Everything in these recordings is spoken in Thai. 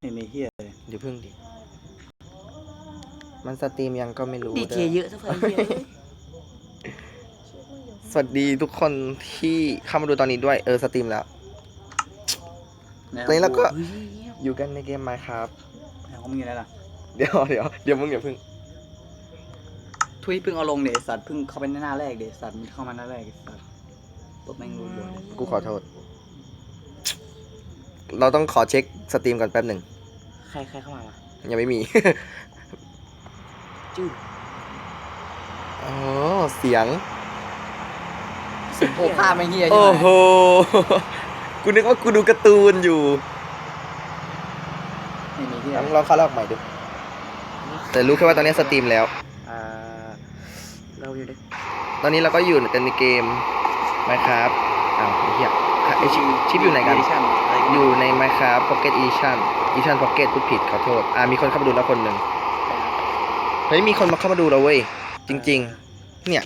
ไม่มีเฮียเลยเดี๋ยวพึ่งดิ มันสตรีมยังก็ไม่รู้ดีเจด้อเยอะซะเพื่อนเยอะเลยสวัสดีทุกคนที่เข้ามาดูตอนนี้ด้วยเออสตรีมแล้ว ตอนนี้เราก็เฮ้ยเงียบอยู่กันในเกมไมครับไหนของมึงอยู่ไหนล่ะเดี๋ยวเดี๋ยวเดี๋ยวมึงอย่าพึ่งทุยเพิ่งเอาลงเดสัตว์เพิ่งเข้าไปในหน้าแรกเดสัตว์มันเข้ามาหน้าแรกไอ้สัตว์ตบแม่งรัวๆเลยกูขอโทษ เราต้องขอเช็คสตรีมก่อนแป๊บหนึ่ง ใครใครเข้ามาวะยังไม่มี จื้ออ๋อ เสียง โอ้ภาพไม่เฮียใช่โอ้ไหมโหกูนึกว่ากูดูการ์ตูนอยู่ไม่มีเฮียลองลองเข้ารอบใหม่ดู แต่รู้แค่ว่าตอนนี้สตรีมแล้ว อ่าเราอยู่ในตอนนี้เราก็อยู่กันในเกม Minecraft อ้าวไอ้เหี้ย ไอชิปชิปอยู่ไหนกัน Edition อะไรกันอยู่ใน Minecraft Pocket Edition Edition Pocket พูดผิดขอโทษ อ่ามีคนเข้ามาดูแล้วคนหนึ่งเฮ้ยมีคนมาเข้ามาดูเราเว้ย จริง ๆ เนี่ย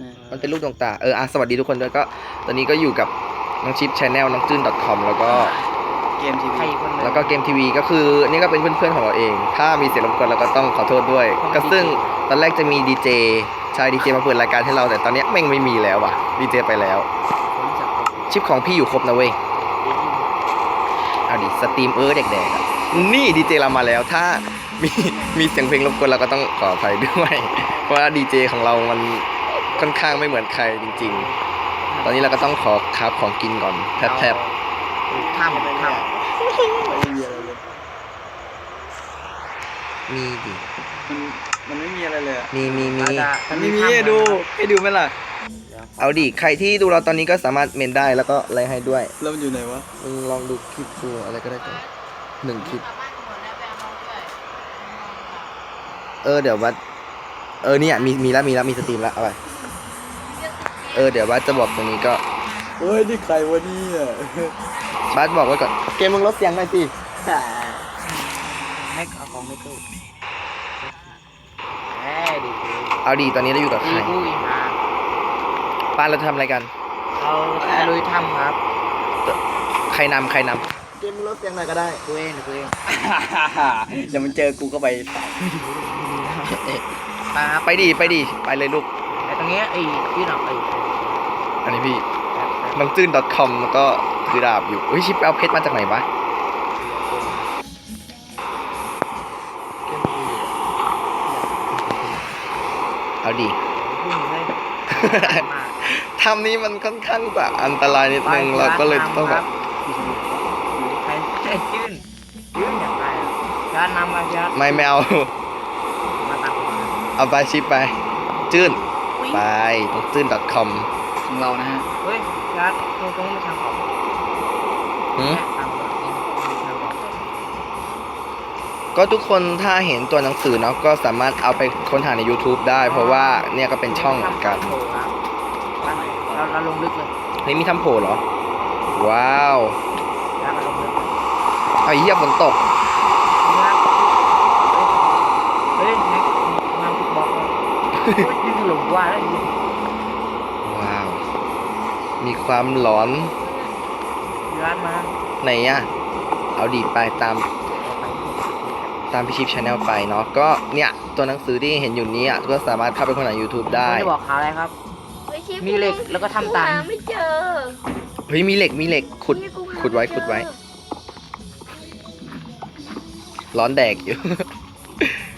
นะมันเป็นรูปดวงตา เอออะสวัสดีทุกคนด้วยก็ ตอนนี้ก็อยู่กับน้องชิปชแนลน้องจื้น .com แล้วก็ เกมทีใครวีอีกคนหนึงแล้วก็เกมทีวีก็คือนี่ก็เป็นเพื่อนๆของเราเอง ถ้ามีเสียงรบกวนเราก็ต้องขอโทษด้วย ก็ซึ่งตอนแรกจะมีดีเจชายดีเจมาเปิดรายการให้เราแต่ตอนเนี้ยแม่งไม่มีแล้วว่ะดีเจไปแล้วผมจากผม ชิปของพี่อยู่ครบนะเว้ย เอาดิ สตรีมเออเด็กๆอะนี่ดีเจเรามาแล้วถ้ามีมีเสียงเพลงรบกวนเราก็ต้องขออภัยด้วย เพราะว่าดีเจของเรามันค่อนข้างไม่เหมือนใครจริง ๆ ตอนนี้เราก็ต้องขอคราบของกินก่อนแทบถ้ำถ้ำไม่มีอะไรเลยๆมีดิมันมันไม่มีอะไรเลยอะมีมีมีอาจจะมันไม่มีให้ดูให้ดูไหมล่ะ เอาดิใครที่ดูเราตอนนี้ก็สามารถเมนได้แล้วก็ไลค์ให้ด้วยแล้วมันอยู่ไหนวะมึงลองดูคลิปดูอะไรก็ได้ก่อนหนึ่งคลิป เออเดี๋ยววัด เออเนี่ยมีมีแล้วมีแล้วมีสตรีมแล้วเอาไปเออเดี๋ยววัดจะบอกตรงนี้ก็เฮ้ยนี่ใครวะเนี่ยบัสบอกไว้ก่อนเกมมึงลดเสียงหน่อยสิแม็กเอาของไม่ตู้เอ้ยดีเจเอาดีตอนนี้เราอยู่กับใคอีรกูอีมา ป้านเราจะทำอะไรกัน เอาตะลุยถ้ำครับใครนำใครนำเกมมึงลดเสียงหน่อยก็ได้กูเองเดี๋ยวกูเองเดี๋ยวมันเจอกูก็ไปมาครับไปดิไปดิไปเลยลูกไอ้ตรงเนี้ยไอ้ที่หนอกไอ้อันนี้พี่แป๊บแป๊บน้องจื้น .com แล้วก็ถือดาบอยู่เฮ้ยชิปเอาเพชรมาจากไหนวะเอาดิพุ่งเลยมา ทำนี้มันค่อนข้างจะอันตรายนิดนึงเราก็เลยต้องแบบใครใครยื่นยื่นอย่างไรอะยัดนำมายัดไม่ไม่เอามาตักมาเอาไปชิปไป จื้นอุ๊ยไปตรงจื้น .com ของเรานะฮะเฮ้ยยัดตรงตรงนี้ทางออกหืมเนี่ยทางออกนี่ทางออกก็ทุกคนถ้าเห็นตัวหนังสือเนาะก็สามารถเอาไปค้นหาใน YouTube ได้ เพราะว่าเนี่ยก็เป็นช่องเหมือนกันทำโผ ล่ครับเราเราลงลึกเลยเฮ้ยมีทำโผล่เหรอ ว้าวแล้วเราลงลึกเอาไอ้เหี้ยฝนตกนะครับเฮ้ยแม็กงานฟุตบอลเลยนี่คือหลงว่าแล้วนี่ว้าว มีความหลอนยัดมาไหนอะเอาดีไปตามเอาไปตามพี่ชิปชาแนลไปเนาะ ก็เนี่ย ตัวหนังสือที่เห็นอยู่เนี้ก็สามารถเข้าไปค้นหา YouTube ได้ ไม่ได้บอกข่าวอะไรครับฮ้ยชิป มีเหล็กแล้วก็ทำตามกูหไม่เจอเฮ้ยมีเหล็กมีเหล็กขุดนี่กูหาขุดไว้ม่เจอขุดไว้ ร้อนแดกอยู่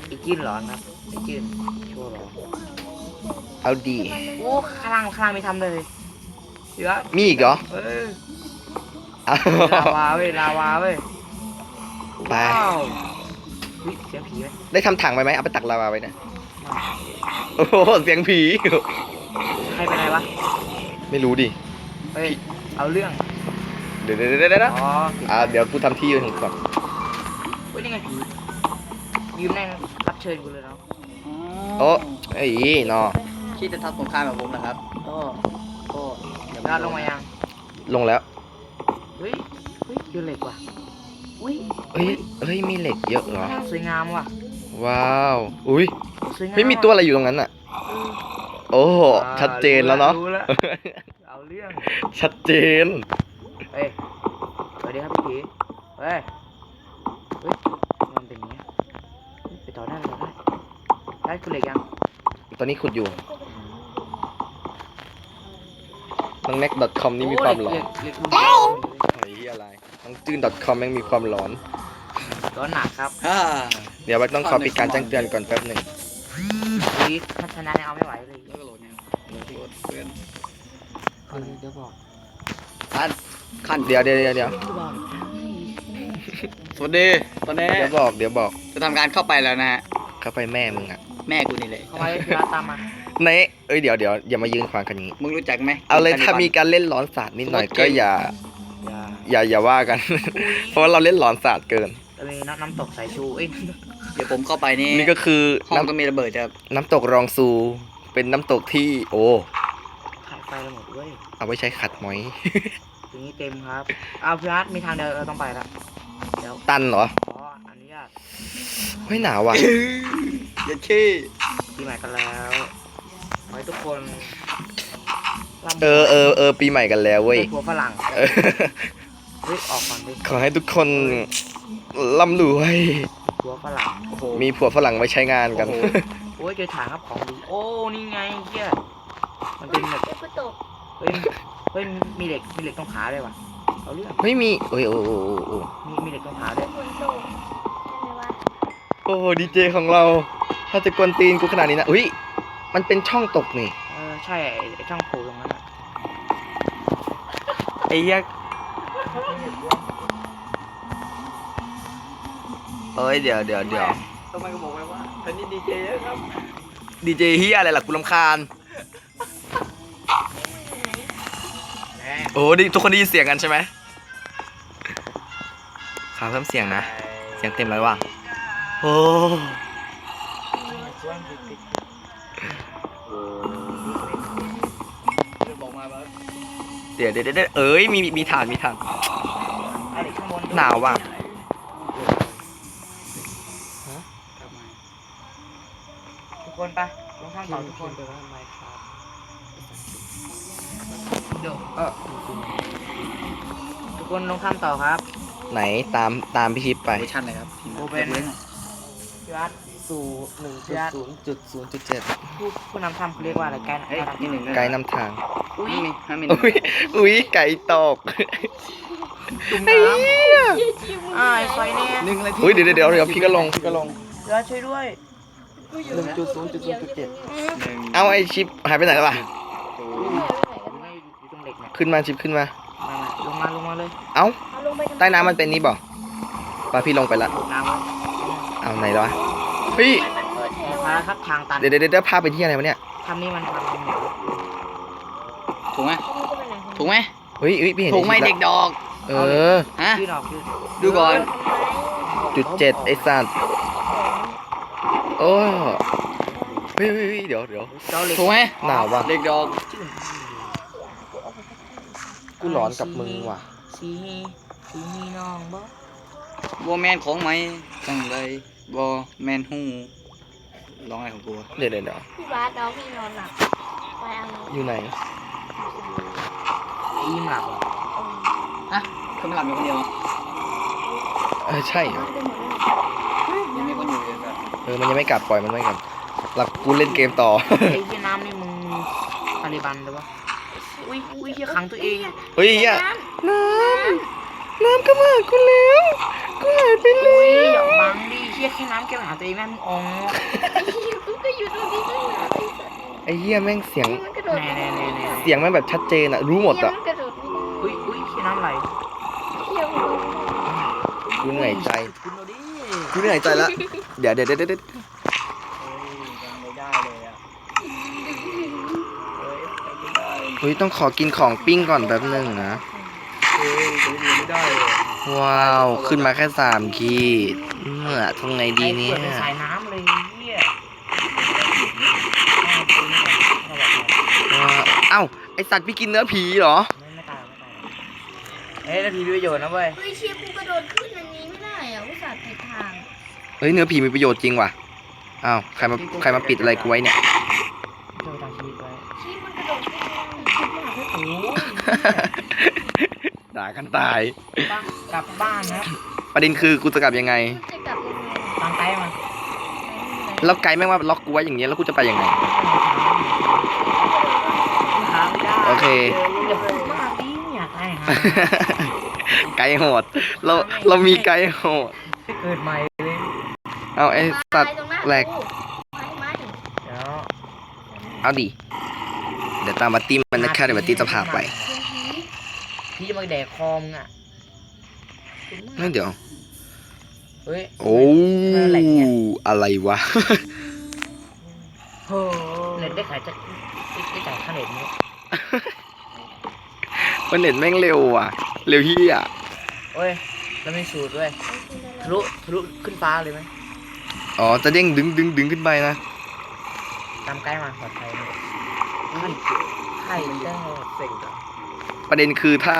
ไอ้จิ้นร้อนครับไอ้จิ้นชั่วร้อนเอาดี โอ้ข้างล่างข้างล่างไม่ทำเลยเดี๋ยวมีอีกเหรอเออเอาลาวาเว้ยลาวาเว้ยไปว้าวเฮ้ยเสียงผีไหมได้ทำถังไปไหมเอาไปตักลาวาไว้นะโอ้โหเสียงผี ใครเป็นไรวะ ไม่รู้ดิ เฮ้ย เอาเรื่อง เดี๋ยวเดี๋ยวเดี๋ยวเดี๋ยวอ๋ออ่าเดี๋ยวกูทำที่ยืนก่อนเฮ้ยนี่ไงผียืมแน่รับเชิญกูเลยเนาะโอ้ไอ้ยนอคิดจะทำสงครามแบบผมนะครับก็ก็อย่าดาวลงมายัง ลงแล้ว เฮ้ย เฮ้ยเจอเหล็กว่ะอุ้ย เฮ้ย เฮ้ย มีเหล็กเยอะเหรอ สวยงามว่ะ ว้าว อุ้ย สวยงามเฮ้ยมีตัวอะไรอยู่ตรงนั้นอะ โอ้โหชัดเจนแล้วเนาะ รู้แล้วเอาเรื่อง ชัดเจน เฮ้ยสวัสดีครับพี่ผีเฮ้ยมันเป็นอย่างเงี้ยไปต่อได้ไปต่อได้ ได้คุณเหล็กยังตอนนี้ขุดอยู่น้อง n e c c o m นี่มีความหลอนเหล็กเหล็กเหล็กไอ้เหี้ยอะไรน้องจื้น .com แม่งมีความหลอน ร้อนหนักครับอ่าเดี๋ยวแบ็คต้องขอปิดการแจ้งเตือนก่อนแป๊บหนึ่งวีพัฒนาเนี่ยเอาไม่ไหวเลยแล้วก็โหลด เนี่ยโหลดโหลดเพื่อนเออเดี๋ยวบอกท่านขั้นเดี๋ยวเดี๋ยวเดี๋ยวเดี๋ยวสวัสดีตอนนี้เดี๋ยวบอกเดี๋ยวบอกจะทำการเข้าไปแล้วนะฮะเข้าไปแม่มึงอะแม่กูนี่เลยเข้ามาเลยพี่รัตตามมาในเอ้ยเดี๋ยวเดี๋ยวอย่ามายืนขวางกันอย่างนี้มึงรู้จักไหมเอาเลยถ้ามีการเล่นหลอนศาสตร์นิดหน่อยก็อย่า อย่าอย่าอย่าว่ากัน เพราะว่าเราเล่นหลอนศาสตร์เกินจะมีน้ำน้ำตกสายชูเอ้ยเดี๋ยวผมเข้าไปนี่นี่ก็คือห้องน้ำต้องมีระเบิดครับน้ำตกรองซูเป็นน้ำตกที่โอ้ขาย ไฟเราหมดเว้ยเอาไว้ใช้ขัดหมอย ทีนี้เต็มครับเอาพี่รัตมีทางเดินเราต้องไปละเดี๋ยวตันเหรอขออนุญาตไม่หนาวว่ะ อย่าขี้ปีใหม่กันแล้วขอให้ทุกคนร่ำรวยเออเออเออปีใหม่กันแล้วเว้ยได้ผัวฝรั่งเออเฮ้ยออกก่อนดิขอให้ทุกคนร่ำรวยผัวฝรั่งโอ้โหมีผัวฝรั่งไว้ใช้งานกัน โอ้โหโอ้ยเจอถังครับของดีโอ้นี่ไงเฮีย มันเป็นแบบเดี๋ยวกูตกเฮ้ยเฮ้ยมีเหล็กมีเหล็กตรงขาด้วยว่ะเอาเรื่องไม่มีเอ้ยโอ้โอ้โอ้โอ้มีมีเหล็กตรงขาด้วยฝนตกใช่ไหมวะโอ้ดีเจของเรา ถ้าจะกวนตีนกูขนาดนี้นะอุ้ยมันเป็นช่องตกนี่เออใช่ไอ้ไอ้ช่องโผล่ตรงนั้นอะไอ้เหี้ยเอ้ยเดี๋ยวเดี๋ยวเดี๋ยวทำไมก็บอกไปว่าท่านนี่ดีเจครับ ดีเจเฮียอะไรล่ะกูรำคาญ แหม โอ้ดิทุกคนได้ยินเสียงกันใช่ไหมขาเพิ่มเสียงนะ เสียงเต็มแล้วว่ะโอ้เดี๋ยวบอกมาว่าเดี๋ยวเดี๋ยวเดี๋ยวเอ้ยมีมีมีฐานมีฐานไอ้เหล็กข้างบนหนาวว่ะทุกคนไปลงข้างต่อทุกคน นลงข้ามต่อครับไหนตามตามพี่ชิปไป เวอร์ชันอะไรครับพิมพ์โอเป็นเว้นพี่รัตสู่หนึ่งจุดศูนย์จุดศูนย์จุดเจ็ดผู้ผู้นำถ้ำเขาเรียกว่าอะไรไกด์เฮ้ยนำนี่หนึ่งไกด์นำทาง อุ้ยมีห้ามิลอุ้ยอุ้ยไก่ตกจุ่มไอ้น้เหี้ยำอ่าไอ้ไฟแน่หนึ่งเลยอุ้ยเดี๋ยวเดี๋ยวเดี๋ยวเดี๋ยวพี่ก็ลง พี่ก็ลงพี่รัตช่วยด้วยหนึ่งจุดศูนย์จุดศูนย์จุดเจ็ดหนึ่งเอาไอชิปหายไปไหนแล้วล่ะศูอยู่นย์ในอยู่ตรงเหล็กเนี่ยขึ้นมาชิปขึ้นมามามา ลงมาลงมาเลยเอ้าเอาลงไปทำไมใต้น้ำมันเป็นนี้บ่ปลาพี่ลงไปละ น้ำไว้เอาไหนแล้ววะเฮ้ยมันเปิดแถวมาอะแล้วครับทางตันเดี๋ยวเดี๋ยวเดี๋ยวพาไปที่อะไรวะเนี่ยทำนี่มันทำตรงไหนวะถูกไหมมันจะไปไหนถูกไหมเฮ้ยเฮ้ยพี่เห็นถูกไหมในเด็ชิกปละดอกเออ ฮะ ยืดออกยืดดูก่อน จุดเจ็ดไอ้สัตว์โอ้เฮ้ยเฮ้ยเฮ้ยเดี๋ยวเดี๋ยวเจ้าเหล็กถูกไหมหนาวว่ะเด็กดอก กูหลอนกับมึงว่ะ สีสีน้องบ่บอแมนของไหมจังเลยบอแมนหูร้องอะไรของกูวะเดี๋ยวเดี๋ยวเดี๋ยวพี่บาสน้องพี่นอนหลับไปเอาอยู่ไหนอีมหลับเหรอฮะเธอไม่หลับอยู่คนเดียวเหรอเออใช่เหรอยังมีคนอยู่เลยครับเออมันยังไม่กลับปล่อยมันไว้ก่อนหลับกูเล่นเกมต่อไอ้ที่น้ำนี่มึงตาลิบันหรือวะ อุ้ยอุ้ยเฮียขังตัวเองเฮ้ยเฮียน้ำน้ำก็มากูแล้วกูหายไปเลอุ้ยยอย่าบังดิเฮียแค่น้ำแกไปหาตัวเองแม่มึงอ๋อกูก็อยู่ตรงนี้ตั้งนานไอ้สัตว์ไอ้เหี้ยแม่งเสียงมันกระโดดแน่แน่แน่แน่เสียงแม่งแบบชัดเจนอะรู้หมดอะมันกระโดดไม่ได้อุ้ยอุ้ยเฮียน้ำไหลเที่ยวกูลงไม่ได้กูเหนื่อยใจคุณเอาดิกูเหนื่อยใจละเดี๋ยวเดี๋ยวเดี๋ยวเดี๋ยว เฮ้ยยังไม่ได้เลยอะเฮ้ยยัง ไม่ได้เฮ้ยต้องขอกินของปิ้งก่อนแป๊บนึงนะเฮ้ยยังไม่ได้เลยว้าว ขึ้นมาแค่สามขีดเมื่อทำไงดีเนี่ไอ้ขวดเป็นยสายน้ำเลยเฮียว้าวเอ้า ไอสัตว์พี่กินเนื้อผีเหรอ ไม่ไม่ตายไม่ตายเอ้ยแล้วผีมีประโยชน์นะเว้ยเฮ้ยเชี่ยกูกระโดดขึ้นอันนี้ไม่ได้อะอุตส่าห์ผิดทาง เฮ้ยเนื้อผีมีประโยชน์จริงว่ะอ้าวใครมาใครมาปิดอะไรกูไว้เนี่ย เจ้าทางชีวิตไว้ ชี้มันกระโดดขึ้นไม่ได้ โอ้ย ด่ากันตายป้ากลับบ้านนะประเด็นคือกูจะกลับยังไงมันจะกลับยังไงตามไกด์มาแล้วไกด์แม่งว่าล็อกกูไว้อย่างเงี้ยแล้วกูจะไปยังไง หาไม่ได้โอเค อย่าพูดมากดิไม่อยากได้หาไกด์โหด เราเรามีไกด์โหด เกิดใหม่เลยเอาไอ้สัตว์ตรงหน้าแหลกไม่ไม่เดี๋ยวเอาดิ เดี๋ยวตามมาตีมันนะคะเดี๋ยวมาตีจะพาไป พี่จะมาแดกคอมอะนั่นเดี๋ยว เฮ้ยโอ้อะไรเนี่ยอะไรวะโหเน็ตได้ขายจากได้จ่ายค่าเน็ตมั้ยมันเน็ตแม่งเร็วอะ เร็วเฮียเฮ้ยแล้วมีสูตรด้วยทะลุทะลุขึ้นฟ้าเลยไหมอ๋อจะเด้งดึงดึงดึงขึ้นไปนะตามไกด์มาปลอดภัยเลยไข่ไข่แต้เซ็งอะ ประเด็นคือถ้า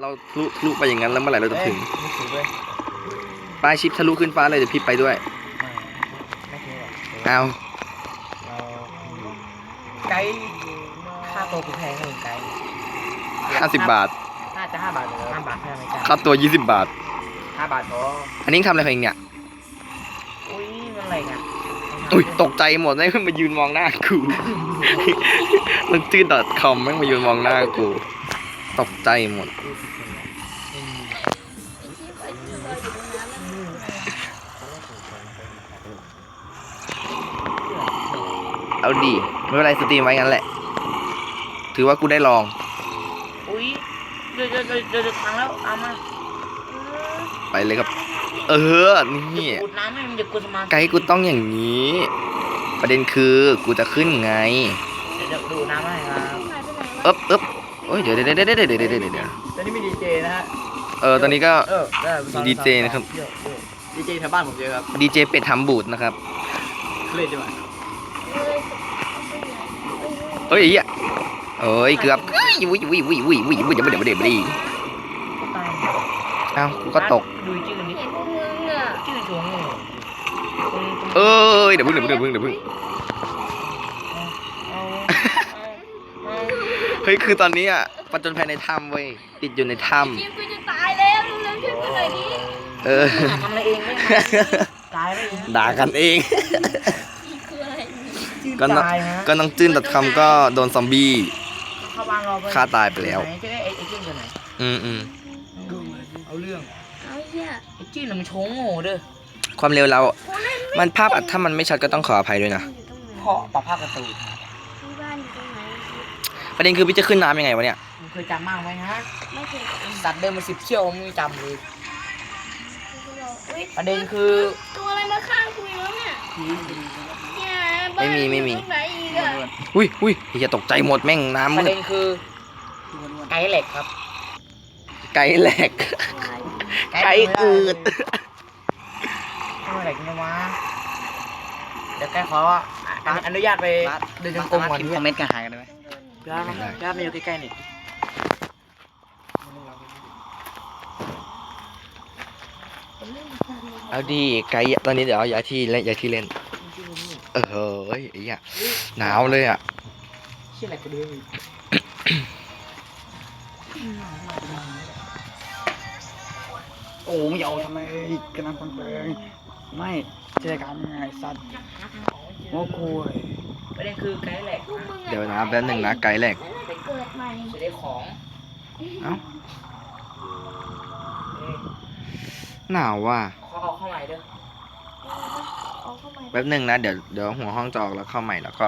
เราทะลุทะลุไปอย่างนั้นแล้วเมื่อไหร่เราจะถึงมีสูตรด้วยป้ายชิปทะลุขึ้นฟ้าเลยเดี๋ยวพี่ไปด้วยไม่ไม่ถึงหรอกเอาเราไกด์ค่าตัวกูแพงเลยไกด์ห้าสิบบาทน่าจะห้าบาทเลยห้าบาทแค่ไหมจ๊ะค่าตัวยี่สิบบาท ห้าบาทพออันนี้ทำอะไรของเองเนี่ย อุ้ยมันอะไรกันอุ้ยตกใจหมดเลยมายืนมองหน้ากู มันจืดดอทคอมแม่งมายืนมองหน้ากู ตกใจหมด เอาดี ไม่เป็นไรสตรีมไว้งั้นแหละ ถือว่ากูได้ลอง อุ้ยเดี๋ยวเดี๋ยวเดี๋ยวเดี๋ยวทางแล้วเอามาไปเลยครับ เออ นี่อุดน้ำให้มันเดี๋ยวกูจะมาไกด์กูต้องอย่างนี้ ประเด็นคือกูจะขึ้นไง เดี๋ยวเดี๋ยวดูน้ำให้ครับเอ๊บเอ๊บโเดี๋ยวเดี๋ยวเดี๋ยวเดี๋ยวเดี๋ยวเดี๋ยวตอนนี้มีดีเจนะฮะเออตอนนี้ก็เอดีเจนะครับดีเจแถวบ้านผมเยอะครับดีเจเป็ดทำบูดนะครับเล่นจังหวะเฮ้ยไอ้เหี้ยเอ้ยเกือบวิววิววิววิววิววิววุ้ยวุ้ยวุ้ยเดี๋ยวเดี๋ยวเดี๋ยวเดี๋ยวเอ้ากูก็ตกดูชื่อนี้ชื่อตัวเงี้ยเอ้ยเดี๋ยวพึ่งเดี๋ยวพึ่งเดี๋ยวพึ่งเดี๋ยวพึ่ง เฮ้ยคือตอนนี้อะประจนภายในถ้ำเว้ยติดอยู่ในถ้ทีมกูจะตายแล้วเร็วๆช่วยกูหน่อยดิำเออ ทำอะไรเองไม่ตายไม่เองด่ากันเองคืออะไรก็น้องตายฮะก็น้องจื้นดอทคอมก็โดนซอมบี้ เข้าบ้านเราไปฆ่าตายไปแล้ว ไหนจะได้ไอ้ไอ้จิ้นตัวไหนอืมอืมเอาเรื่องเอาเหี้ยไอ้จิ้นน่ะมันโชงโง่เด้อความเร็วเรา กูเล่นมันภาพอัดถ้ามันไม่ชัดก็ต้องขออภัยด้วยนะอยู่ตรงไหนเพราะปรับภาพกระตูนที่บ้านอยู่ตรงไหน ประเด็นคือพี่จะขึ้นน้ำยังไงวะเนี่ยมึงเคยจำมากไหมฮะไม่เคยจำสัตว์เดินมาสิบเชี่ยวมึงไม่จำเลยอุ๊ยประเด็นคือตัวอะไรมาข้างกูอีกแล้วเนี่ยเนี่ยบ้านไม่มีไม่มีอยู่ตรงไหนอีกอะอุ้ยอุ้ยอย่าตกใจหมดแม่งน้ำปมืระดเด็นคือไกด์เหล็กครับไกลแหลก ไกด์อืดทำไมเหล็กเนี่ยวะเดี๋ยวไกด์ขออนุอนุญาตไปเดินจงกรมก่อนพิมพ์คอมเมนต์กันหากันได้ไหม ย่าย่ามาอยู่ใกล้ๆนี่เอาดีไกลตอนนี้เดี๋ยวย้ายที่เล่นย้ายที่เล่น เออเฮ้ยไอ้เหี้ยหนาวเลยอะเชี่ยอะไรกูดูอีกโอ้ไม่เอาทำไมกำลังฟังเพลง ไม่เจอกันไงสัตว์โอ้กูยประเด็นคือไกด์เหล็กพวกมึงอะเดี๋ยวนะแป๊บหนึ่งนะไกลแหลกไปเกิดใหม่จะได้ของเอ้าหนาวว่ะขอเอาเข้าใหม่เด้อเอาเข้ามาแป๊บหนึ่งนะเดี๋ยวเดี๋ยวหัวห้องจอกแล้วเข้าใหม่แล้วก็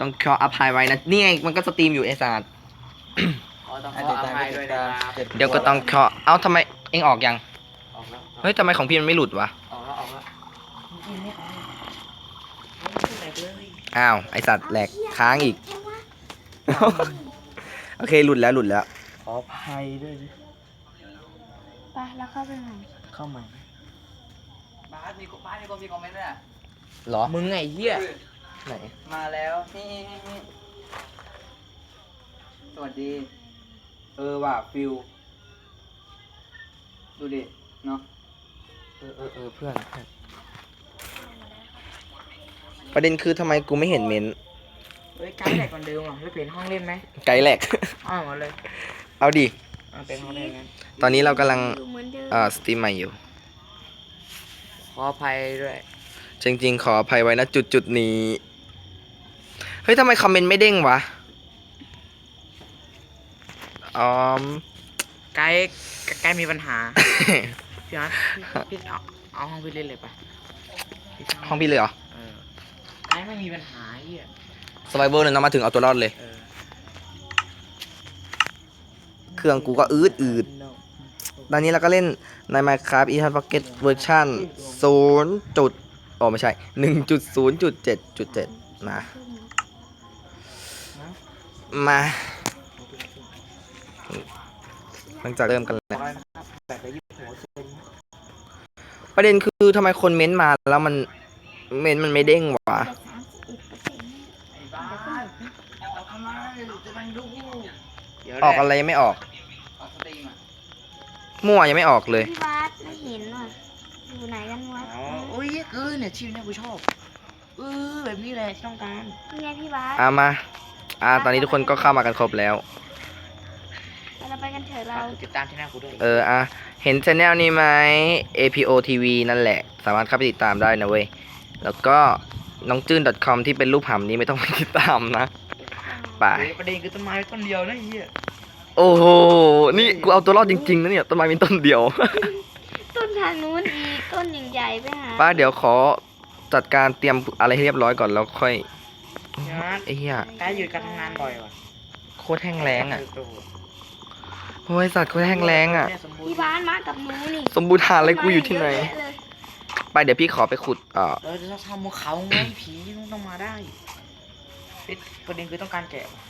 ต้องขออภัยไว้นะนี่ไงมันก็สตรีมอยู่ไอ้สัตว์ขอต้องขออภัยด้วยนะครับเดี๋ยวก็ต้องขอเอ้าทำไมเอ็งออกยังออกแล้วเฮ้ยทำไมของพี่มันไม่หลุดวะ ออกแล้วออกแล้วจริงๆไม่เอาไม่เป็นไรเลย อ้าว ไอสัตว์แหลกค้างอีก โอเค หลุดแล้วหลุดแล้ว ขออภัยด้วยดิไปแล้วเข้าไปใหม่เข้าใหม่บาสมีบาสมีคนมีคอมเมนต์ด้วยอะเหรอ มึงไงเหี้ยไหน มาแล้วนี่นี่สวัสดี เออว่ะฟิว ดูดิ เนาะ เออเออเออเพื่อนเพื่อน ประเด็นคือทำไมกูไม่เห็นเมนต์เฮ้ยไกด์ไหนก่อนเดิมอะแล้วเปลี่ยนห้องเล่นไหมไกด์แหลก อ้าวมาเลยเอาดิ เอาเป็นห้องเล่นงั้นตอนนี้เรากำลังอยู่เหมือนเดิมเอ่อสตรีมใหม่อยู่ออภัยด้วย จริง ๆ ขออภัยไว้นะจุดจุดๆนี้ เฮ้ยทำไมคอมเมนต์ไม่เด้งวะอ๋อม ไกด์ไกด์มีปัญหา พี่ฮัทพี่เอาเอาห้องพี่เล่นเลยปะพี่เช่าห้องพี่เลยเหรอ เออไกด์ไม่มีปัญหาไอ้เหี้ยสไ i เ a อร์เลยนะมาถึงเอาตัวรอดเลย เออเครื่องกูก็อืดอืดตอนนี้เราก็เล่นใน Minecraft e t h a n Pocket เวอร์ชัน0จุดโอ้ไม่ใช่ 1.0.7.7 มา มา หลังจากเริ่มกันแล้ว แบบไปยุบหัวซุนประเด็นคือทำไมคนเม้นต์มาแล้วมัน เม้นต์มันไม่เด้งวะ เดี๋ยว ออกอะไรยังไม่ออกมั่วยังไม่ออกเลย พี่บาสไม่เห็นว่ะ อยู่ไหนกันวะอ๋อโอ้ยเออเนี่ยชีวิตเนี่ยกูชอบเออแบบนี้แหละที่ต้องการนี่ไงพี่บาสอะมา อ่า ตอนนี้ทุกคนก็เข้ามากันครบแล้ว เราไปกันเถอะเรา ฝากกดติดตามช่องกูด้วยเออ อะ เห็นช anel นี้ไหม APO TV นั่นแหละ สามารถเข้าไปติดตามได้นะเว้ย แล้วก็น้องจื้น .com ที่เป็นรูปหำนี้ไม่ต้องไปติดตามนะ ไปเฮ้ยประเด็นคือต้นไม้ต้นเดียวนะไอ้เหี้ย โอ้โห นี่กูเอาตัวรอดจริงๆนะเนี่ยต้นไม้เป็นต้นเดียว ต้นทางนู้นอีกต้นใหญ่ๆไปหาป้าเดี๋ยวขอจัดการเตรียมอะไรให้เรียบร้อยก่อนแล้วค่อยพี่ฮัทไอ้เหี้ยไกด์หยุดการทำงานบ่อยว่ะโคตรแห้งแล้งอะโโหโอ้ยสัตว์โคตรแห้งแล้งอะเนี่ยสมบูรพี่ณ์บาสมากับหนูนี่สมบูรณ์ฐานอะไรกูอยู่ที่ไหนเะแยะเลยไปเดี๋ยวพี่ขอไปขุดเอ่อเราจะทำมือเขาไงผีต้องมาได้เอ๊ะประเด็นคือต้องการแกะว่ะ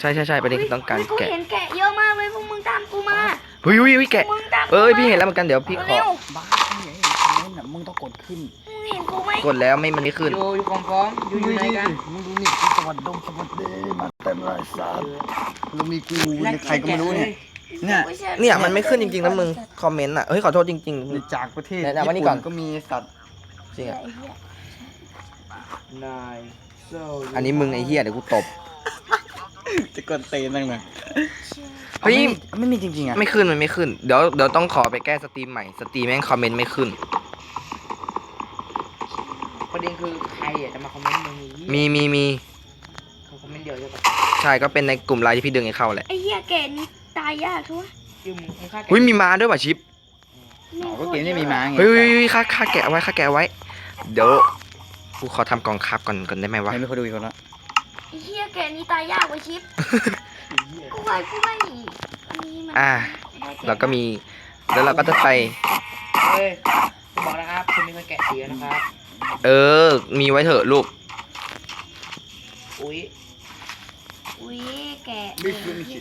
ใช่ใช่ใช่ประเด็นคือต้องการเฮ้ยกูแกะเห็นแกะเยอะมากเลยพวกมึงตามกูมาเฮ้ยเฮ้ยเฮ้ยแกะมึงตามกูเอ้ยมาพี่เห็นแล้วเหมือนกันเดี๋ยวพี่ขอเร็วบ้าเนี่ยคอมเมนต์อะมึงต้องกดขึ้นมึงเห็นกูไหมกดแล้วไม่มันไม่ขึ้นอยู่อยู่ของพร้อมอยู่อยู่ไหนกันมึงดูนี่กูสวัสดงสวัสดีมาเต็มเลยสัตว์แล้วมีกูเนี่ยใครก็ไม่รู้เนี่ยเนี่ยไม่ใช่เนี่ยมันไม่ขึ้นจริงๆนะมึงคอมเมนต์อะเฮ้ยขอโทษจริงในจากประเทศแนะนำว่านี่ญี่ก่ปุ่อนนก็มีสัตว์ๆจริงอะไอ้เหี้ยนายโซ่อันนี้มึงไอ้เหี้ยเดี๋ยวกูตบ จะกดเตนตั้งเลยเฮ้ยไม่มีจริงๆอะ ไม่ขึ้นมันไม่ขึ้น เดี๋ยวเดี๋ยวต้องขอไปแก้สตรีมใหม่ สตรีมแม่งคอมเมนต์ไม่ขึ้น ประเด็นคือใครอะจะมาคอมเมนต์มึงอีกมีมีมีเขาคอมเมนต์เดียวใช่ปะใช่ก็เป็นในกลุ่มไลน์ที่พี่ดึงให้เข้าแหละไอ้เหี้ยแกะนี่ตายยากทุกชื่อมึงมึงฆ่าแกะเฮ้ยมีม้าด้วยว่ะชิปอ๋อก็เกมนี่มีม้าไงเฮ้ยเฮ้ยเฮ้ยค่าค่าแกะเอาไว้ค่าแกะเอาไว้ เดี๋ยวกูขอทำกองครับก่อนก่อนได้ไหมวะไม่มีคนดูอีกคนละ ไอ้เหี้ยแกะนี่ตายยากกว่าชิปไอ้เหี้ยกูไปกูไม่อันนี้มันอะได้แกะแล้วก็มีแล้วเราก็จะไป เฮ้ยผมบอกนะครับคุณมีคนแกะเสียนะครับ เออ มีไว้เถอะลูก อุ้ยอุ้ยแกะ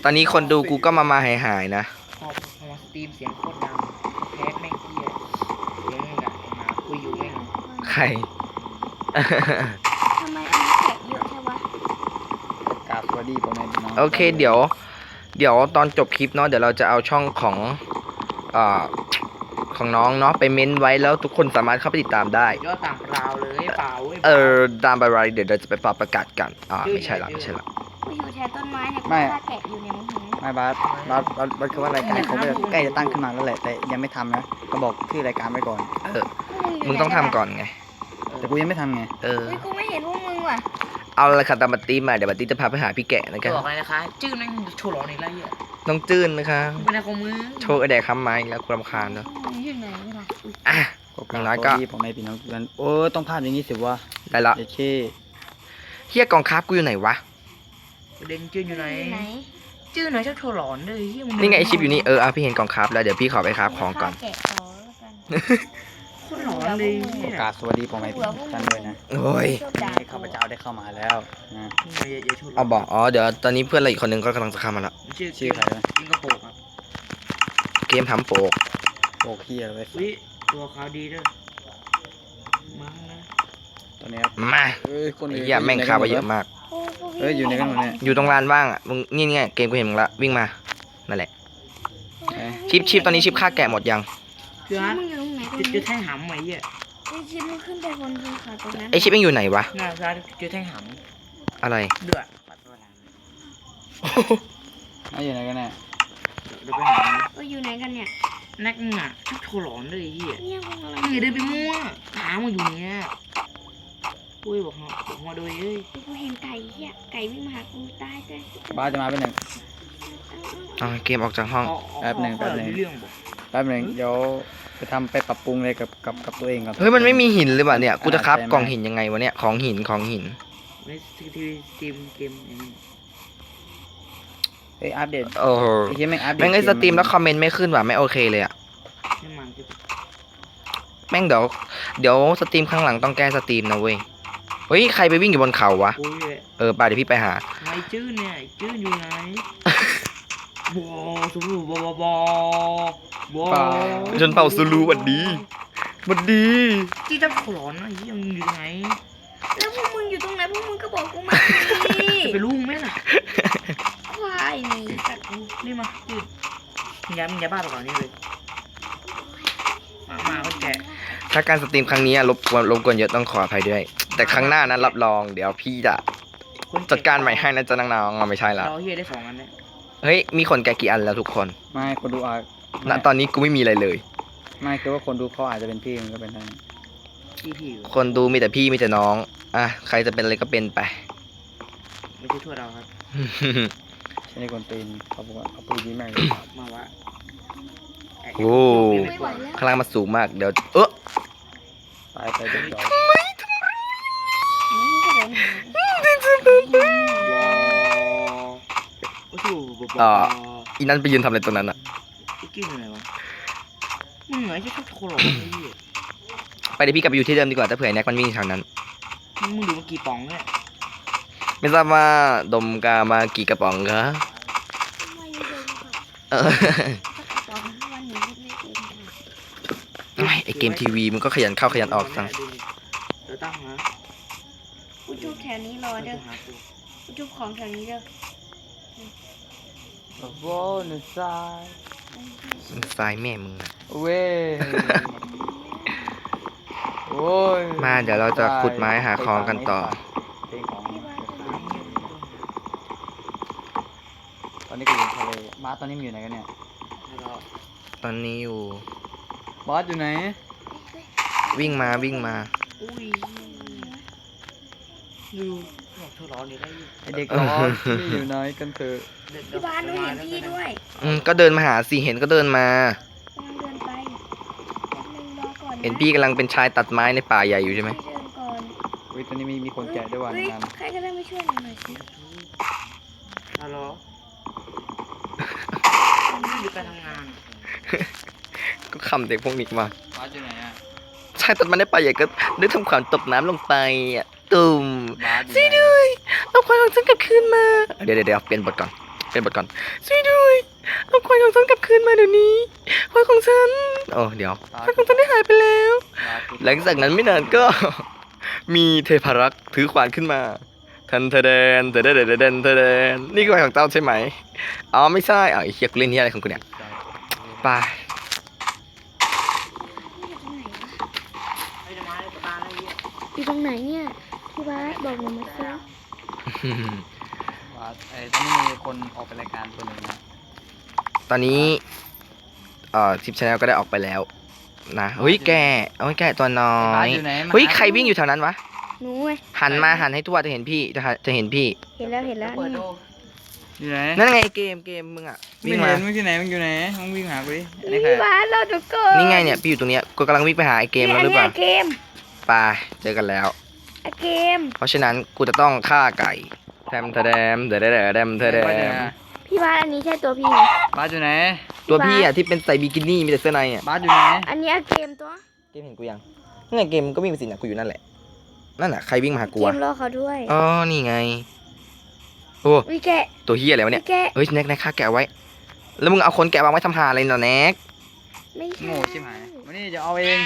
ตอนนี้คนดูกูก็มามาหายหายๆนะ พอพอมาสตรีมเสียงโคตรดังแคสแม่งเหี้ยเสียงมึงอะไอ้หมาคุยอยู่แม่งใคร ทำไมอันนี้แกะเยอะแค่วะ กราบสวัส ดีพ่อแม่พี่น้องโอเคเดี๋ยว เดี๋ยวตอนจบคลิปเนาะเดี๋ยวเราจะเอาช่องของอ่าของน้องเนาะไปเม้นไว้แล้วทุกคนสามารถเข้าไปติดตามได้ ยอดต่างราวเลยเปล่าว้ยเออตามไปไรเดี๋ยวเราจะไปปรับประกาศกันอ่าไม่ใช่ละไม่ใช่ละกูอยู่แถวต้นไม้เนี่ยกูฆ่าแกะอยู่เนี่ยมึงเห็นไหมไม่บาสบาสบาสบาสคือว่ารายการเขาจะใกล้จะตั้งขึ้นมาแล้วแหละแต่ยังไม่ทำนะเขาบอกชื่อรายการไว้ก่อน เออพวกยู่มึงต้องทำก่อนไง แต่กูยังไม่ทำไง เออ เฮ้ยกู เอาละค่ะตามบัตตีมาเดี๋ยวบัตตีจะพาไปหาพี่แกะนะคจะรับบอกอะไรนะคะชื่อแม่งโชว์หลอนอีกแล้วเหี้ยน้องจื้นนะคะมึงเป็นอะไรของมึงโชว์ไอแดกคำไม้แล้วกูรำคาญเนาะมึงอยู่ไหนล่ะอุ๊ยอะก็อย่างน้อยก็สวัสดีพ่อแม่พี่น้องทุกท่านโอ้ต้องภาพอย่างนี้สิวะได้ละเอเคเฮียกองครับกูอยู่ไหนวะประเด็นชื่ออยู่ไหน อยู่ไหนชื่อไหนชอบโชว์หลอนเลยเหี้ยมึงนี่ไงไอชิปอยู่นี่เออเอาพี่เห็นกองครับแล้วเดี๋ยวพี่ขอไปครับของก่อนฆ่าแกะต่อแล้วกันโคตรหลอนเลยเหี้ยกราบสวัสดีพ่อแม่พี่น้องทุกท่านด้วยนะโอ้ยชอบด่าให้ข้าพเจ้าได้เข้ามาแล้วนะอย่าอย่าโชว์หลเอาอนบอกอ๋อเดี๋ยวตอนนี้เพื่อนเราอีกคนนึงก็กำลังจะเข้ามาแล้ว ชื่อชื่อใครวะกินกระโปรงครับเกมทำโปกโอ้เฮียเลยวิตัวขาวดีด้วยมั้งนะตอนนี้ครับมาเอ้ยคนไอ้อื่นเหี้ยแม่งคาไปเยอะมากโอ้พวกพี่เอ้ยอยู่ในกันหมดเนี่ยอยู่ตรงลานว่างอะมึงนี่ไงเกมกูเห็นมึงละวิ่งมานั่นแหละ ชิปชิปตอนนี้ชิปฆ่าแกะหมดยังคือชิปฮะมึงอยู่ตรงไหนตรง จะนี้จะแท่งหำไหมเหี้ยไอ้ชิปมึงขึ้นไปบนภูเขาตรงนั้นไอชิปยังอยู่ไหนวะน่าจะจะแท่งหอะไรำเดือดปัดตัวหลังอะอยู่ไหนกันเนี่ยเดี๋ยวไปหาเอออยู่ไหนกันเนี่ยแน็กมึงอะชอบโชว์หลอนด้วยไอ้เหี้ยเนี่ยมึงอะไรมึงอย่าเดินไปมั่วหามึงอยู่เนี้ยปุ้ยบอกมาบอกมาโดยเอ้ยกูเห็นไก่เหี้ยไก่วิ่งมาหากูตายเลยบาสจะมาเป็นหนึ่ง เอาเกมออกจากห้องเอาเอาแป๊บหนึ่งเอาแป๊บหนึ่ง เรื่องบอก แป๊บหนึ่งเดี๋ยวไปทำไปปรับปรุงเลยกับกับกับตัวเองก่อน เฮ้ยมันไม่มีหินเลยว่ะเนี่ยกูจะครับใช่ไหม กล่องหินยังไงวะเนี่ยของหินของหิน ไม่ทีทีเกมเกมอย่างนี้เฮ้ยอัปเดตโอ้โหไอ้เหี้ยแม่งอัปเดตแม่งไอ้สตรีมแล้วคอมเมนต์ไม่ขึ้นว่ะไม่โอเคเลยอะไม่มันจะแม่งเดี๋ยวเดี๋ยวสตรีมข้างหลังต้องแก้สตรีมนะเว้ยเฮ้ยใครไปวิ่งอยู่บนเขาวะปุ้ยเลย เออไปเดี๋ยวพี่ไปหา ไอ้จื้อเนี่ยไอ้จื้ออยู่ไหน บอสูบอบอบอ บอจนเป่าซูลูหวัดดีหวัดดีที่จะหลอนนะไอ้เหี้ยมึงอยู่ไหนแล้วพวกมึงอยู่ตรงไหนพวกมึงก็บอกกูมาดิจะไปรู้ไหมล่ะควายนี่สัตว์นี่มายืดมึงย้ายมึงย้ายบ้านไปก่อนนี่เลยมามาก็แกะถ้าการสตรีมครั้งนี้รบกวนรบกวนเยอะต้องขออภัยด้วย แต่ครั้งหน้านั้นรับรองเดี๋ยวพี่จะคนจัดการใหม่ให้นะจ๊ะน้องๆเอาไม่ใช่ละเราเฮียได้สองอันเนี่ยเฮ้ยมีคนแก่กี่อันแล้วทุกคน ไม่คนดูอาจ ณตอนนี้กูไม่มีอะไรเลย ไม่คือว่าคนดูเขาอาจจะเป็นพี่มันก็เป็นได้พี่พี่อยู่คนดูมีแต่พี่มีแต่น้อง อะใครจะเป็นอะไรก็เป็นไป ไม่ใช่ทั่วเราครับใช่ในคนตีนเขาบอกว่าเขาพูดดีมากเลยมาวะโอ้ ไม่ไหวแล้วข้างล่างมันสูงมากเดี๋ยวเออตายไปเรียบร้อยมึงก็เดินหาว้าวโอ้โหอ่าอีนั่นไปยืนทำอะไรตรงนั้นอะ ไอ้กิ้งอยู่ไหนวะมึงเหรอไอ้ที่ชอบโทรหลอกไอ้เหี้ยไปเดี๋ยวพี่กลับไปอยู่ที่เดิมดีกว่าถ้าเผื่อไอ้แน็กมันวิ่งทางนั้น มึงมึงดูมากี่ป๋องเนี่ยไม่ทราบว่าดมกามากี่กระป๋องคะไม่เดินค่ะเออตอนวันนี้ไม่เดินค่ะโอ้ยไอเกมทีวีมันก็ขยันเข้าขยันออกจังเดี๋ยวตั้งนะกูจุบแถวนี้รอเด้อกูจุบของแถวนี้เด้อโอ้โหห นึ่งซ้ายทรายแม่มึงอะเว้ย โอ้ยมาเดี๋ยวเราจะขุดไม้หาของกันต่อ เพลงของตอนนี้กูอยู่ทะเลบาสตอนนี้มันอยู่ไหนกันเนี่ย ตอนนี้อยู่บาสอยู่ไหน วิ่งมาวิ่งมา อุ้ยดู หลอกเธอร้อนนี่ได้ไอเด็กร้อนนี่อยู่ไหนกันเถอะพี่บ้านหนูเห็นพี่ด้วยอืมก็เดินมาหาสิเห็นก็เดินมากำลังเดินไปมึงรอก่อนนะเห็นพี่กำลังเป็นชายตัดไม้ในป่าใหญ่อยู่ใช่ไหมพี่เดินก่อนอุ้ยตอนนี้มีมีคนแก่ด้วยว่ะเฮ้ยงานใครก็ได้มาช่วยหนูหน่อยสิฮัลโหลอยู่ไปทำงานก็คำเด็กพวกนี้มา บาสอยู่ไหนอะชายตัดไม้ในป่าใหญ่ก็ได้ทำความตกน้ำลงไปอะตุ่ม ควายของฉันกลับคืนมาเดี๋ยวเดี๋ยวเดี๋ยวเปลี่ยนบทก่อน เปลี่ยนบทก่อนช่วยด้วย เอาควายของฉันกลับคืนมาเดี๋ยวนี้ ควายของฉัน โอ้เดี๋ยวบาควายสของฉันได้หายไปแล้วบาสอยู่หลังจากนั้นไม่นานก็ มีเทพารักษ์ถือขวานขึ้นมาทันเทเดนเทเดนเทเดนเทเดนนี่คือควายของเจ้าใช่ไหม อ๋อไม่ใช่อ๋อไอ้เฮียกูเล่นที่อะไรของกูเนี่ยไปไอ้จะมาได้กับบ้านได้เหี้ยอยู่ตรงไหนเนี่ยพี่บ้าสบอกหนูมาสิ บาสไอ้ตอนนี้มีคนออกไปรายการตัวหนึ่งนะตอนนี้เอ่อทิปชาแนลก็ได้ออกไปแล้วนะเฮ้ยแกเอ้ยแกตัวน้อบาสยอยู่ไหนมาเฮ้ยใครวิ่งอยู่แถวนั้นวะหนูไงหันมาหันให้ทั่วจะเห็นพี่จะหาจะเห็นพี่ เห็นแล้วเห็นแล้วเปิดนี่ดูอยู่ไหนนั่นไงเกมเกมมึงอะไม่วิ่งเห็มานมึงที่ไหนมึงอยู่ไหนมึงวิ่งหากูดิอันนี้ใครพี่อะบ้าสเราดูก่อนนี่ไงเนี่ยพี่อยู่ตรงเนี้ยกูกำลังวิ่งไปหาไอ้เกมแล้วหรือเปล่านี่ยเกมไปเจอกันแล้วไอ้ เกม เพราะฉะนั้นกูจะต้องฆ่าไก่แทมทะแดมเดเดเดเดมทะแดบาสอยู่มไหนอะพี่บ้าสอันนี้ใช่ตัวพี่ไหมบาสอยู่ไหนตัวพี่อะที่เป็นใส่บิกินี่มีแต่เสื้อในอะบาสอยู่ไหนอันนี้ไอ้เกมตัวเกมเห็นกูยังนั่นไงเกมก็วิ่งไปสินะกูอยู่นั่นแหละนั่นน่ะใครวิ่งมาหากูเกอะมรอเขาด้วยอ๋อนี่ไงโอ้วิแกะตัวเฮียอะไรวะเนี่ยวิแกะเฮ้ยแน็กแน็กฆ่าแกะไว้ แล้วมึงเอาคนแกะวางไว้ทำหาอะไรน่ะแน็กไม่ใช่โง่ชิบหายวันนี้จะเอาเอง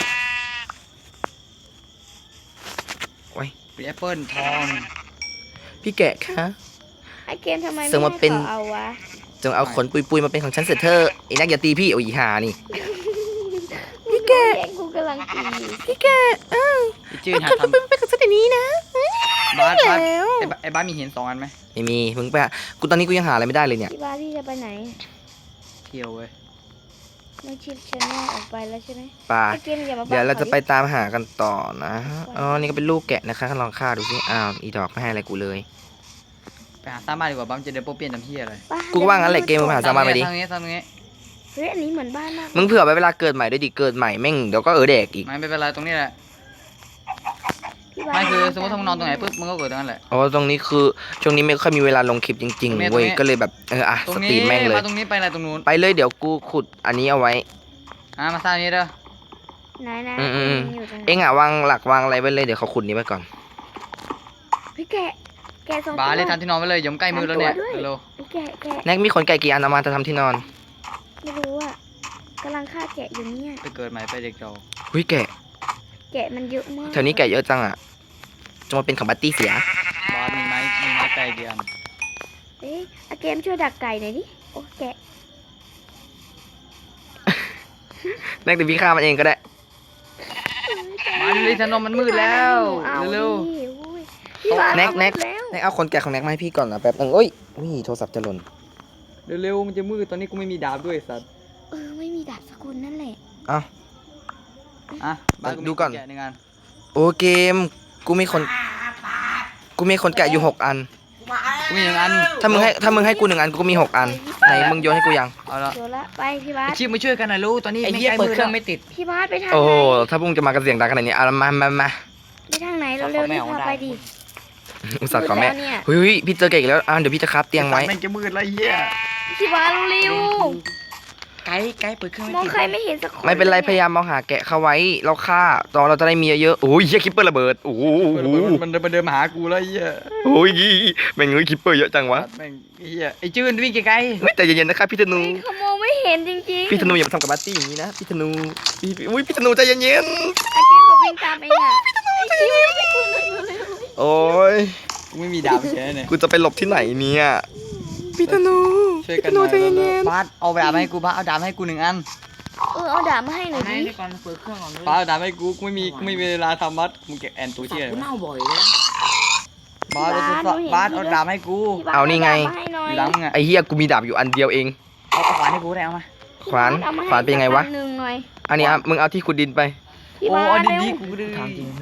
โอ้ย เป็นแอปเปิลทอง พี่แกะคะ ไอ้เกมทำไมซึ่ไม่งให้มันเป็น เขาเอาวะ จงเอาขนปุยๆมาเป็นของฉันเสร็จเธอะไอ้แน็กอย่าตีพี่โอ้ยอีหานี่ พี่แกะกูกำลังตีพี่แกะอ้าวไอ้จื้อหาขนทำปุยๆเป็นของฉันเดี๋ยวนี้นะบาสบาสแล้วไอ้บาสไอ้บ้านมีหินสองอันไหมไม่มีมึงไปหากูตอนนี้กูยังหาอะไรไม่ได้เลยเนี่ย พี่บ้าสพี่จะไปไหน เที่ยวเว้ย น้องชิปชแนลออกไปแล้วใช่ไหมปลาไอเกมอย่ามาบังเดี๋ยวเราจะไปขตามหากันต่อนะอ๋อนี่ก็เป็นลูกแกะนะคะลองฆ่าดูสิอ้าวอีดอกไม่ให้อะไรกูเลย ไปหาสร้างบ้านดีกว่าบ้านจะเดินโป๊ะเปลี่ยนจำที่อะไรดิกูก็ว่างั้นแหละเกมมึงหาสร้างบ้านไปดิทางนี้ทางนี้เฮ้ยอันนี้เหมือนบ้านมากมึงเผื่อไว้เวลาเกิดใหม่ด้วยดิเกิดใหม่แม่งเดี๋ยวก็เออเด็กอีก ไม่เป็นไรตรงนี้แหละพี่บ้า ไม่คือสมมติถ้ามึงนอนตรงไหนปุ๊บมึงก็เกิดตรงนั้นแหละ อ๋อตรงนี้คือช่วงนี้ไม่ค่อยมีเวลาลงคลิปจริงตรงนี้ๆเว้ยตรงนี้ก็เลยแบบเอออะตรสงตรีนี้มแม่งเลย มาตรงนี้ไปอะไรตรงนู้นไปเลยเดี๋ยวกูขุดอันนี้เอาไว้ อะมาสร้างนี้เด้อไหนไหนอืมอืมอืม อยู่ตรงไหนเอ็งอะวางหลักวางอะไรไว้เลยเดี๋ยวเขาขุดนี้ไว้ก่อน พี่แกะแกะสองบาตัวเลยทำที่นอนไว้เลยอยมใกล้มือแล้วเนี่ยทำตัวด้วย เร็วพี่แกะแกะแน็กมีขนไก่กี่อันเอามาจะทำที่นอนไม่รู้อะกำลังฆ่าแกะอยู่เนี่ยไปเกิดใหม่ไปเด็กเราหุยแกะแกะมันเยอะมากแถวนี้แกะเยอะจังอะ จะมาเป็นของบัตตี้เสียบาสมีไม้มีไม้ไกลเดียนเอ๊ะอาเกมช่วยดักไก่หน่อยดิ โอ้แกะแน็กเดี๋ยวพี่ฆ่ามันเองก็ได้ มันเลยถนนมันมืดแล้วเอาเร็วดิโอ้ยพี่บ้าแน็ก เอาแน็กหมดแล้วแน็กเอาขนแกะของแน็กมาให้พี่ก่อนนะแป๊บนึงเอ้ยอุ้ยโทรศัพท์จะหล่นเร็วๆมันจะมืดตอนนี้กูไม่มีดาบด้วยสัตว์เออไม่มีดาบสกุลนั่นแหละ เอ้า อะบ้านมีดูก่อนแกะหนึ่งอันโอเกม กูมีคน กูมีคนแกะอยู่หกอัน กูมีหนึ่งอันถ้ามึงให้ถ้ามึงให้กูหนึ่งอันกูก็มีหกอันไหนมึงโยนให้กูยัง เอาละโดนละไปพี่บ้าไอสชิปมาช่วยกันหน่อยลูกตอนนี้ไอ้เหี้ยใกล้เปิดมืเครื่องแล้วไม่ติด พี่บ้าสไปทางโอ้ไหโหนถ้าพวกมึงจะมากันเสียงดังขนาดนี้เอามามามาไปทางไหนเร็วๆไม่รีบเอาพาได้ไปดิอุตส่าห์ขอแม่มืดล้วเนี่ยเฮ้ยพี่เจอแกะอีกแล้วอะเดี๋ยวพี่จะคราฟเตียงไว้ แม่งจะมืดแล้วไอ้เหี้ยพี่บ้าสเร็วไก ด์ไกด์เปิดเครื่องๆไม่มองติดใครไม่เห็นสักคนไม่เป็นไรลพยายามมองหาแกะเข้าไว้เราฆ่าตอนเราจะได้มีเยอะๆโอ้ยเฮียคิปเปอร์ระเบิดโอ้โหมันเดินมันเดินมาหากูแล้วไอ้เหี้ยโอ้ยแม่งเอ้ยคิปเปอร์เยอะจังวะแม่งไอ้เหี้ยไอ้จื้นวิ่งไกลเฮ้ยแต่เย็นๆนะครับพี่ธนูเฮ้ยเขามองไม่เห็นจริงๆพี่ธนูอย่ามาทำกับบัตตี้อย่างนี้นะพี่ธนูพี่พี่อุ้ยพี่ธนูใจเย็นอาเกมเขาวิ่งตามเองอะพี่ต้องไม่ใช่คุณเลยเร็วๆโอ้ยๆกูไม่มีดาบเฉยเนี่ยกูจะไปหลบที่ไหนเนี่ย พี่ธนูช่วยพี่กัธนหนูน่อยใจเย็นบาสเอาดาบมาให้กูบาสเอาดาบมาให้กูหนึ่งอันเออเอาดาบมาให้หน่อยไหนดิเดี๋ยวก่อนเปิดเครื่องก่อนเลยบาสเอาดาบมาให้กูกูไม่มีกูไม่มีเวลาทำบัสมึงแกะแอนตัวสับเชี่ยกูเน่าบ่อยเลยนะบาสเอาตัวบาสเอาดาบให้กูพี่บ้เอานี่ไง ดบมาให้หน่ออยยู่หลังมึงอะๆไอ้เฮียกูมีดาบอยู่อันเดียวเอง เอาเอาขวานให้กูได้เอามา ขวานพี่บ้สเอมให้ขวานเป็นไงวะ สักอันหนึ่งหน่อยอันนี้อะมึงเอาที่ขุดดินไป พี่โอ้บ้าสเอาเร็ว ดีๆกูดื้อ ถามจริง